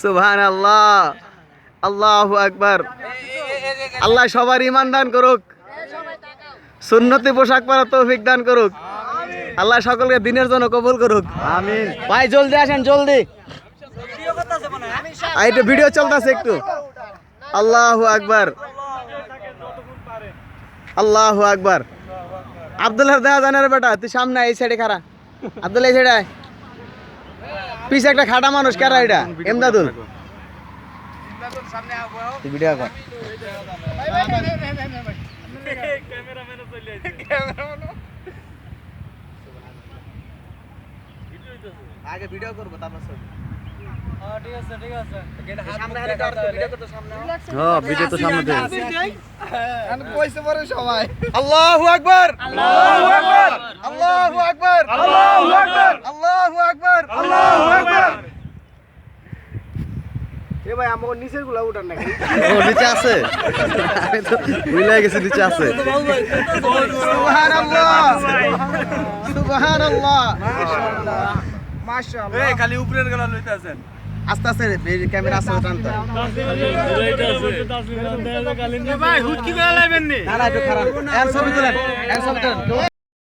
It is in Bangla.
সুবহান আল্লাহ আল্লাহু আকবার। আল্লাহ সবার ইমান দান করুক। সুন্নতি পোশাক পরা তৌফিক দান করুক। আল্লাহ সকলকে দিনের জন্য কবুল করুক। আমিন। ভাই জলদি আসেন জলদি। একটু ভিডিও চলতেছে একটু। আল্লাহ আকবার। আল্লাহ আকবার। আব্দুল্লাহ দেখা জানার বেটা তুই সামনে এই সাইডে খারা আব্দুল্লাহ এই সাইডে। পিছে একটা খাটা মানুষ কারা এটা? এমদাদুল। তুই ভিডিও কর আগে ভিডিও করব তারপর ছবি। ভিডিও তো সামনে দে আল্লাহু আকবার আল্লাহু আকবার। আল্লাহু আকবার। আল্লাহু আকবার আল্লাহু আকবার আল্লাহু আকবার এ ভাই আমাকে নিচেরগুলা উঠান নাকি ও নিচে আছে আমি তো ভুলে গেছি নিচে আছে সুবহানাল্লাহ সুবহানাল্লাহ মাশাআল্লাহ এই খালি উপরের গলা লইতে আস্তে আস্তে ক্যামেরা আছে টানতে ভাই হুটকি করে লাইবেন নি না না একটু খারাপ এর ছবি তুলেন এর ছবি তুলেন